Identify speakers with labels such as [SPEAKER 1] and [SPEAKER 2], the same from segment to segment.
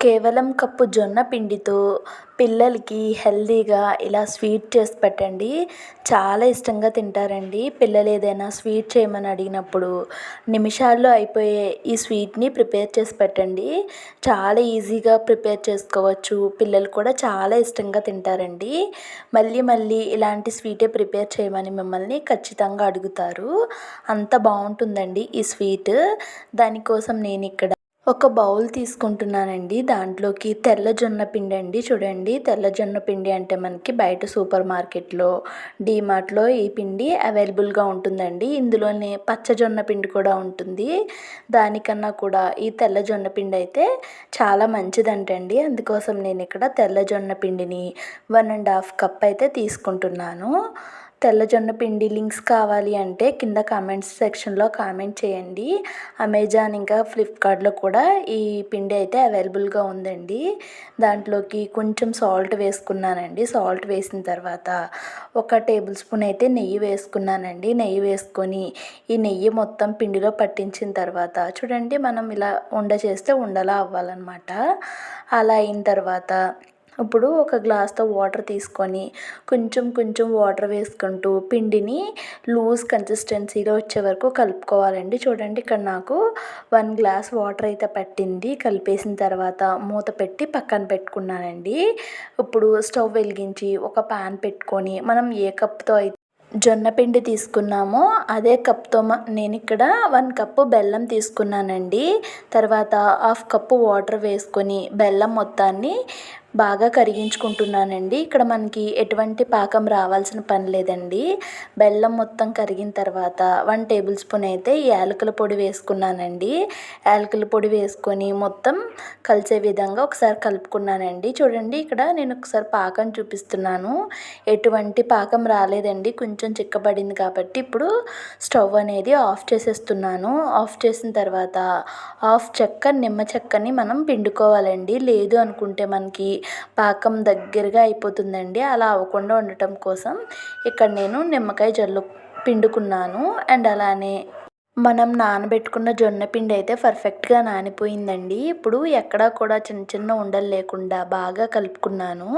[SPEAKER 1] కేవలం కప్పు జొన్న పిండితో పిల్లలకి హెల్దీగా ఇలా స్వీట్ చేసి పెట్టండి. చాలా ఇష్టంగా తింటారండి. పిల్లలు ఏదైనా స్వీట్ చేయమని అడిగినప్పుడు నిమిషాల్లో అయిపోయే ఈ స్వీట్ని ప్రిపేర్ చేసి పెట్టండి. చాలా ఈజీగా ప్రిపేర్ చేసుకోవచ్చు. పిల్లలు కూడా చాలా ఇష్టంగా తింటారండి. మళ్ళీ మళ్ళీ ఇలాంటి స్వీటే ప్రిపేర్ చేయమని మిమ్మల్ని ఖచ్చితంగా అడుగుతారు. అంత బాగుంటుందండి ఈ స్వీట్. దానికోసం నేను ఇక్కడ ఒక బౌల్ తీసుకుంటున్నానండి. దాంట్లోకి తెల్ల జొన్న పిండి అండి చూడండి. తెల్ల జొన్న పిండి అంటే మనకి బయట సూపర్ మార్కెట్లో డీమార్ట్లో ఈ పిండి అవైలబుల్గా ఉంటుందండి. ఇందులోనే పచ్చ జొన్న పిండి కూడా ఉంటుంది. దానికన్నా కూడా ఈ తెల్ల జొన్న పిండి అయితే చాలా మంచిదంటండి. అందుకోసం నేను ఇక్కడ తెల్ల జొన్న పిండిని వన్ అండ్ హాఫ్ కప్ అయితే తీసుకుంటున్నాను. తెల్లజొన్న పిండి లింక్స్ కావాలి అంటే కింద కామెంట్స్ సెక్షన్లో కామెంట్ చేయండి. అమెజాన్ ఇంకా ఫ్లిప్కార్ట్లో కూడా ఈ పిండి అయితే అవైలబుల్గా ఉందండి. దాంట్లోకి కొంచెం సాల్ట్ వేసుకున్నానండి. సాల్ట్ వేసిన తర్వాత ఒక టేబుల్ స్పూన్ అయితే నెయ్యి వేసుకున్నానండి. నెయ్యి వేసుకొని ఈ నెయ్యి మొత్తం పిండిలో పట్టించిన తర్వాత చూడండి మనం ఇలా ఉండ చేస్తే ఉండలా అవ్వాలన్నమాట. అలా అయిన తర్వాత ఇప్పుడు ఒక గ్లాస్తో వాటర్ తీసుకొని కొంచెం కొంచెం వాటర్ వేసుకుంటూ పిండిని లూజ్ కన్సిస్టెన్సీలో వచ్చే వరకు కలుపుకోవాలండి. చూడండి ఇక్కడ నాకు వన్ గ్లాస్ వాటర్ అయితే పట్టింది. కలిపేసిన తర్వాత మూత పెట్టి పక్కన పెట్టుకున్నానండి. ఇప్పుడు స్టవ్ వెలిగించి ఒక పాన్ పెట్టుకొని మనం ఏ కప్తో అయితే జొన్న పిండి తీసుకున్నామో అదే కప్తో నేను ఇక్కడ వన్ కప్పు బెల్లం తీసుకున్నానండి. తర్వాత హాఫ్ కప్పు వాటర్ వేసుకొని బెల్లం మొత్తాన్ని బాగా కరిగించుకుంటున్నానండి. ఇక్కడ మనకి ఎటువంటి పాకం రావాల్సిన పని లేదండి. బెల్లం మొత్తం కరిగిన తర్వాత వన్ టేబుల్ స్పూన్ అయితే యాలకుల పొడి వేసుకున్నానండి. యాలకుల పొడి వేసుకొని మొత్తం కలిసే విధంగా ఒకసారి కలుపుకున్నానండి. చూడండి ఇక్కడ నేను ఒకసారి పాకం చూపిస్తున్నాను. ఎటువంటి పాకం రాలేదండి. కొంచెం చిక్కబడింది కాబట్టి ఇప్పుడు స్టవ్ అనేది ఆఫ్ చేసేస్తున్నాను. ఆఫ్ చేసిన తర్వాత హాఫ్ చెక్క నిమ్మ చెక్కని మనం పిండుకోవాలండి. లేదు అనుకుంటే మనకి పాకం దగ్గరగా అయిపోతుందండి. అలా అవ్వకుండా ఉండటం కోసం ఇక్కడ నేను నిమ్మకాయ జల్లు పిండుకున్నాను. అండ్ అలానే మనం నానబెట్టుకున్న జొన్న పిండి అయితే పర్ఫెక్ట్గా నానిపోయిందండి. ఇప్పుడు ఎక్కడా కూడా చిన్న చిన్న ఉండలు లేకుండా బాగా కలుపుకున్నాను.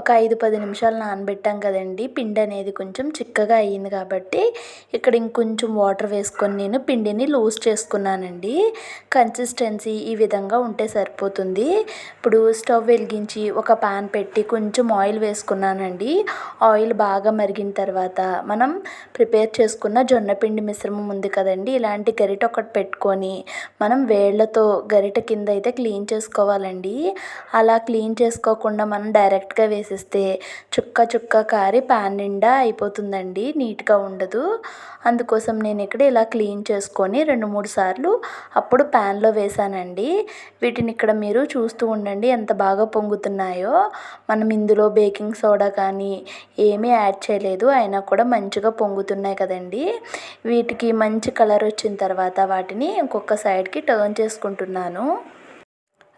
[SPEAKER 1] ఒక ఐదు పది నిమిషాలు నానబెట్టాం కదండి. పిండి అనేది కొంచెం చిక్కగా అయ్యింది కాబట్టి ఇక్కడ ఇంకొంచెం వాటర్ వేసుకొని నేను పిండిని లూజ్ చేసుకున్నానండి. కన్సిస్టెన్సీ ఈ విధంగా ఉంటే సరిపోతుంది. ఇప్పుడు స్టవ్ వెలిగించి ఒక పాన్ పెట్టి కొంచెం ఆయిల్ వేసుకున్నానండి. ఆయిల్ బాగా మరిగిన తర్వాత మనం ప్రిపేర్ చేసుకున్న జొన్న పిండి మిశ్రమం ఉంది కదండి. చూడండి ఇలాంటి గరిట ఒకటి పెట్టుకొని మనం వేళ్ళతో గరిట కింద అయితే క్లీన్ చేసుకోవాలండి. అలా క్లీన్ చేసుకోకుండా మనం డైరెక్ట్గా వేసేస్తే చుక్క చుక్క కారి ప్యాన్ నిండా అయిపోతుందండి నీట్గా ఉండదు. అందుకోసం నేను ఇక్కడ ఇలా క్లీన్ చేసుకొని రెండు మూడు సార్లు అప్పుడు ప్యాన్లో వేసానండి. వీటిని ఇక్కడ మీరు చూస్తూ ఉండండి ఎంత బాగా పొంగుతున్నాయో. మనం ఇందులో బేకింగ్ సోడా కానీ ఏమీ యాడ్ చేయలేదు అయినా కూడా మంచిగా పొంగుతున్నాయి కదండి. వీటికి మంచి కలర్ కలర్ వచ్చిన తర్వాత వాటిని ఇంకొక సైడ్కి టర్న్ చేసుకుంటున్నాను.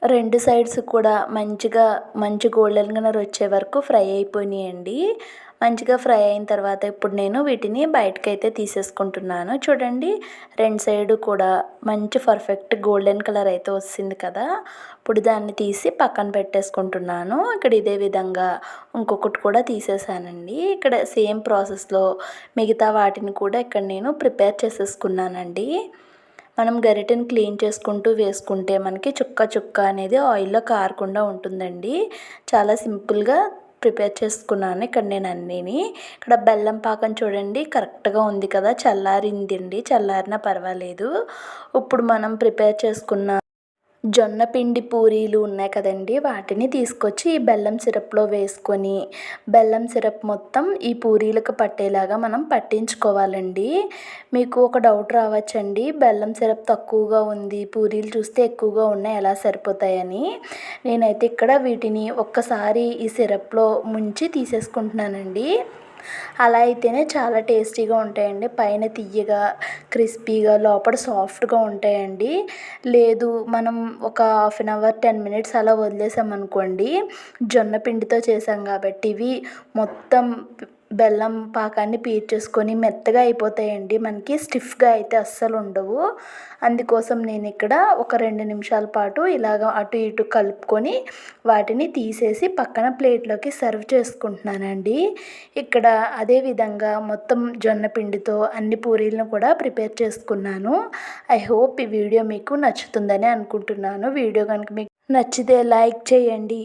[SPEAKER 1] రెండు సైడ్స్ కూడా మంచిగా మంచి గోల్డెన్ కలర్ వచ్చే వరకు ఫ్రై అయిపోయినాయండి. మంచిగా ఫ్రై అయిన తర్వాత ఇప్పుడు నేను వీటిని బయటకైతే తీసేసుకుంటున్నాను. చూడండి రెండు సైడు కూడా మంచి పర్ఫెక్ట్ గోల్డెన్ కలర్ అయితే వస్తుంది కదా. ఇప్పుడు దాన్ని తీసి పక్కన పెట్టేసుకుంటున్నాను. ఇక్కడ ఇదే విధంగా ఇంకొకటి కూడా తీసేసానండి. ఇక్కడ సేమ్ ప్రాసెస్లో మిగతా వాటిని కూడా ఇక్కడ నేను ప్రిపేర్ చేసేసుకున్నానండి. మనం గరిటెని క్లీన్ చేసుకుంటూ వేసుకుంటే మనకి చుక్క చుక్క అనేది ఆయిల్లో కారకుండా ఉంటుందండి. చాలా సింపుల్గా ప్రిపేర్ చేసుకున్నాను. ఇక్కడ నేను అన్నీని. ఇక్కడ బెల్లం పాకం చూడండి కరెక్ట్గా ఉంది కదా చల్లారిందండి. చల్లారినా పర్వాలేదు. ఇప్పుడు మనం ప్రిపేర్ చేసుకున్న జొన్న పిండి పూరీలు ఉన్నాయి కదండి వాటిని తీసుకొచ్చి ఈ బెల్లం సిరప్లో వేసుకొని బెల్లం సిరప్ మొత్తం ఈ పూరీలకు పట్టేలాగా మనం పట్టించుకోవాలండి. మీకు ఒక డౌట్ రావచ్చండి బెల్లం సిరప్ తక్కువగా ఉంది పూరీలు చూస్తే ఎక్కువగా ఉన్నాయి ఎలా సరిపోతాయని? నేనైతే ఇక్కడ వీటిని ఒక్కసారి ఈ సిరప్లో ముంచి తీసేసుకుంటున్నానండి. అలా అయితేనే చాలా టేస్టీగా ఉంటాయండి. పైన తియ్యగా క్రిస్పీగా లోపల సాఫ్ట్గా ఉంటాయండి. లేదు మనం ఒక half an hour ten minutes అలా వదిలేసామనుకోండి జొన్న పిండితో చేసాం కాబట్టి ఇవి మొత్తం బెల్లం పాకాన్ని పీల్చేసుకొని మెత్తగా అయిపోతాయండి. మనకి స్టిఫ్గా అయితే అస్సలు ఉండవు. అందుకోసం నేను ఇక్కడ ఒక రెండు నిమిషాల పాటు ఇలాగ అటు ఇటు కలుపుకొని వాటిని తీసేసి పక్కన ప్లేట్లోకి సర్వ్ చేసుకుంటున్నానండి. ఇక్కడ అదేవిధంగా మొత్తం జొన్న పిండితో అన్ని పూరీలను కూడా ప్రిపేర్ చేసుకున్నాను. ఐ హోప్ ఈ వీడియో మీకు నచ్చుతుందని అనుకుంటున్నాను. వీడియో కనుక మీకు నచ్చితే లైక్ చేయండి.